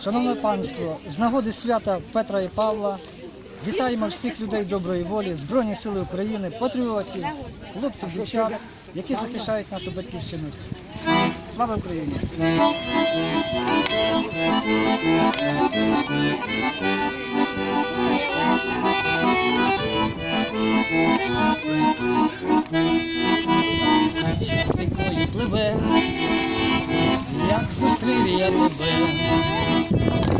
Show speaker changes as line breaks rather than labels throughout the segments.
Шановне панство, з нагоди свята Петра і Павла вітаємо всіх людей доброї волі, Збройні Сили України, патріотів, хлопців, дівчат, які захищають нашу батьківщину. Слава Україні! Зустрів я тебе,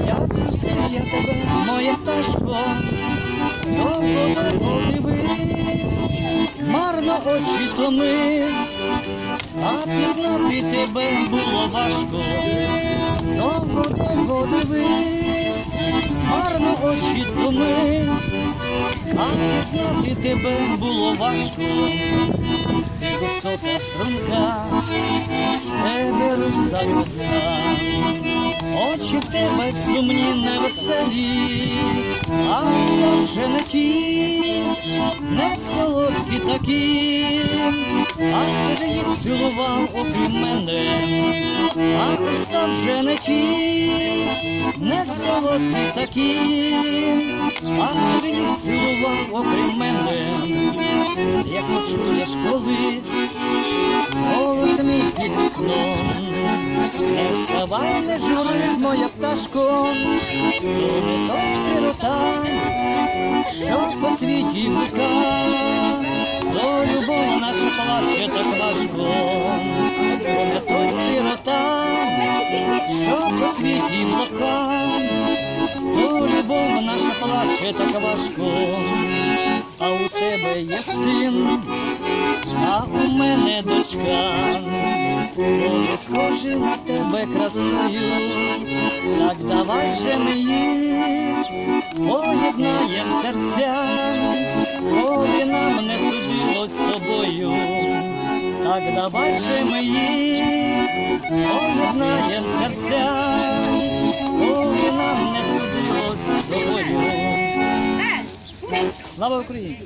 як зустрів я тебе, моє пташко, довго довго дивись, марно очі томись, а пізнати тебе було важко, довго довго дивись, марно очі томись, а пізнати тебе було важко, ти висока струнка, руса коса, очі в тебе сумні невеселі, а уста вже не ті, не солодкі такі, а хто ж їх цілував окрім мене, а уста вже не ті, не солодкі такі, а хто ж їх цілував окрім мене, як почуєш колись Вставай, не журись, моя пташко, то сирота, що по світі блука, то любов наша плаче так важко, не той сирота, що по світі блука, то любов наша плаче так важко, а у тебе є син, а у мене дочка, вони схожі на тебе красою, так давай же ми їх поєднаєм серця, коли нам не судилось з тобою, так давай же ми їх поєднаєм серця, коли нам не судилось з тобою. Слава Україні!